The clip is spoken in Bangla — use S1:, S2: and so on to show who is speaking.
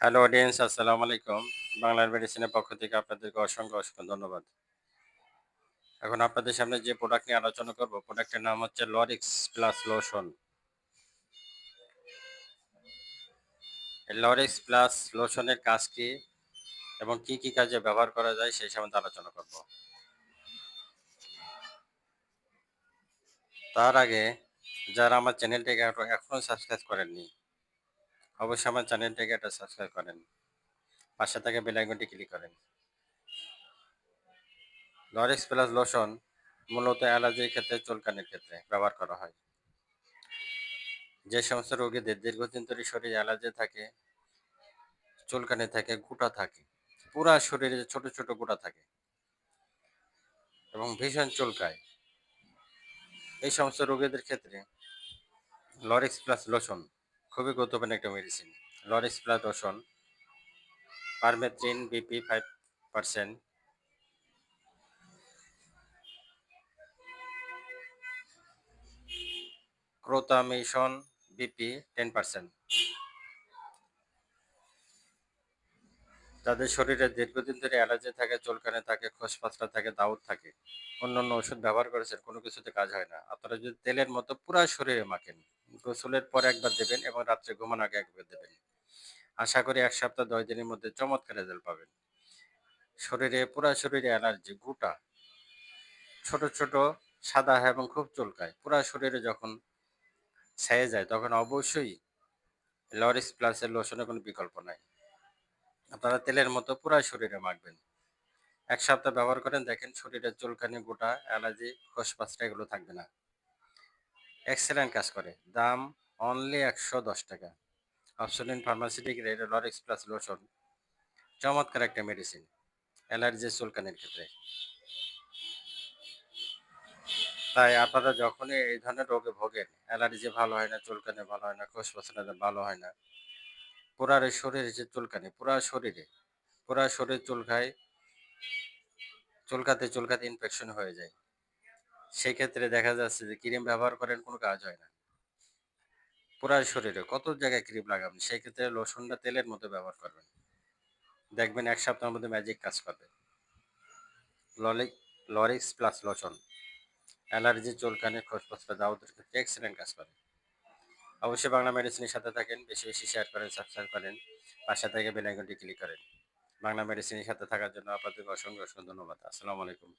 S1: হ্যালো অডিয়েন্স আসসালামু আলাইকুম বাংলার মেডিসিনের পক্ষ থেকে আপনাদেরকে অসংখ্য অসংখ্য ধন্যবাদ। এখন আপনাদের সামনে যে প্রোডাক্ট নিয়ে আলোচনা করব প্রোডাক্টের নাম হচ্ছে Lorix plus lotion Lorix plus লোশনের কাজ কি এবং কি কি কাজে ব্যবহার করা যায় সেই সম্বন্ধে আলোচনা করব। তার আগে যারা আমার চ্যানেলটিকে এখনও সাবস্ক্রাইব করেননি অবশ্যই আমার চ্যানেলটিকে একটা সাবস্ক্রাইব করেন। পাশে থেকে বেল আইকনটি ক্লিক করেন। লরেক্স প্লাস লোশন মূলত অ্যালার্জির ক্ষেত্রে, চুলকানির ক্ষেত্রে ব্যবহার করা হয়। যে সমস্ত রোগীদের দীর্ঘদিন ধরে শরীরে অ্যালার্জি থাকে, চুলকানি থাকে গুটা থাকে, পুরা শরীরে ছোট ছোট গুটা থাকে এবং ভীষণ চুলকায়। এই সমস্ত রোগীদের ক্ষেত্রে লরেক্স প্লাস লোশন খুবই গুরুত্বপূর্ণ একটা medicine Lorix plus lotion permethrin BP five percent crotamiton BP ten percent যাদের শরীরে দীর্ঘদিন ধরে অ্যালার্জি থাকে, চুলকানি থাকে, খোসপাতলা থাকে, দাউদ থাকে। অন্য অন্য ওষুধ ব্যবহার করেছেন, কোনো কিছুতে কাজ হয় না। আপনারা যদি তেলের মতো পুরো শরীরে মাখেন গোসলের পর একবার দেবেন এবং রাত্রে ঘুমানোর আগে একবার দেবেন। আশা করি এক সপ্তাহ, দশ দিনের মধ্যে চমৎকার রেজাল্ট পাবেন। শরীরে, পুরা শরীরে অ্যালার্জি গোটা। ছোট ছোট, সাদা হয় এবং খুব চুলকায়। পুরা শরীরে যখন ছেয়ে যায়, তখন অবশ্যই লরিস প্লাসের লোশনের কোনো বিকল্প নাই। আপনারা তেলের মতো পুরো শরীরে মাখবেন। এক সপ্তাহ ব্যবহার করেন, দেখেন শরীরের চুলকানি, গোটা অ্যালার্জি খোসপাসটা এগুলো থাকবে না। এক্সেলেন্ট কাজ করে। দাম অনলি একশো দশ টাকা। Pharmaceutic red Lorix plus lotion চমৎকার একটা মেডিসিন অ্যালার্জি চুলকানির ক্ষেত্রে। তাই আপনারা যখনই এই ধরনের রোগে ভোগেন অ্যালার্জি ভালো হয় না, চুলকানি ভালো হয় না খোসপাসনা ভালো হয় না, পুরা শরীরে যে চুলকানি, পুরা শরীরে, পুরা শরীর চুলকায়, চুলকাতে চুলকাতে ইনফেকশন হয়ে যায়। সেই ক্ষেত্রে দেখা যাচ্ছে যে ক্রিম ব্যবহার করেন কোনো কাজ হয় না। পুরা শরীরে কত জায়গায় ক্রিম লাগাবেন? সেই ক্ষেত্রে লোশনটা তেলের মতো ব্যবহার করবেন। দেখবেন এক সপ্তাহের মধ্যে ম্যাজিক কাজ করবে। Lauric Lorix plus lotion allergy, চুলকানি খোসপসরা দাউদের ক্ষেত্রে এক্সেলেন্ট কাজ করে। অবশ্যই বাংলা মেডিসিনের সাথে থাকেন, বেশি বেশি শেয়ার করেন সাবস্ক্রাইব করেন, পাশে থেকে বেল আইকনটি ক্লিক করেন। বাংলা মেডিসিনের সাথে থাকার জন্য আপনাদেরকে অসংখ্য অসংখ্য ধন্যবাদ। আসসালামু আলাইকুম।